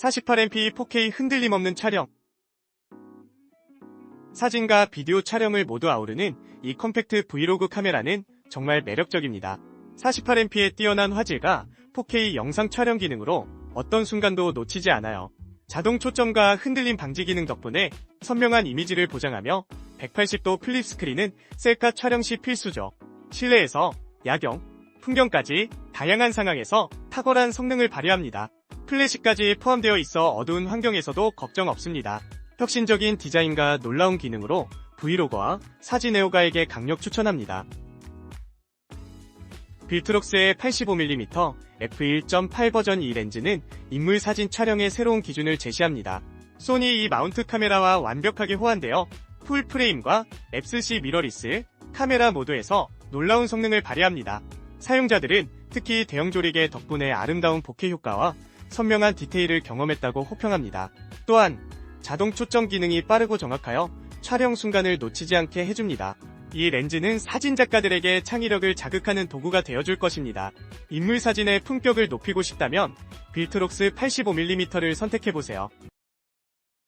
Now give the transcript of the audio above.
48MP 4K 흔들림 없는 촬영. 사진과 비디오 촬영을 모두 아우르는 이 컴팩트 브이로그 카메라는 정말 매력적입니다. 48MP의 뛰어난 화질과 4K 영상 촬영 기능으로 어떤 순간도 놓치지 않아요. 자동 초점과 흔들림 방지 기능 덕분에 선명한 이미지를 보장하며 180도 플립 스크린은 셀카 촬영 시 필수죠. 실내에서 야경, 풍경까지 다양한 상황에서 탁월한 성능을 발휘합니다. 플래시까지 포함되어 있어 어두운 환경에서도 걱정 없습니다. 혁신적인 디자인과 놀라운 기능으로 브이로거와 사진 애호가에게 강력 추천합니다. 빌트록스의 85mm f1.8 버전 이 렌즈는 인물 사진 촬영의 새로운 기준을 제시합니다. 소니 이 마운트 카메라와 완벽하게 호환되어 풀 프레임과 FCC 미러리스, 카메라 모드에서 놀라운 성능을 발휘합니다. 사용자들은 특히 대형 조리개 덕분에 아름다운 bokeh 효과와 선명한 디테일을 경험했다고 호평합니다. 또한 자동 초점 기능이 빠르고 정확하여 촬영 순간을 놓치지 않게 해줍니다. 이 렌즈는 사진 작가들에게 창의력을 자극하는 도구가 되어줄 것입니다. 인물 사진의 품격을 높이고 싶다면 빌트록스 85mm를 선택해보세요.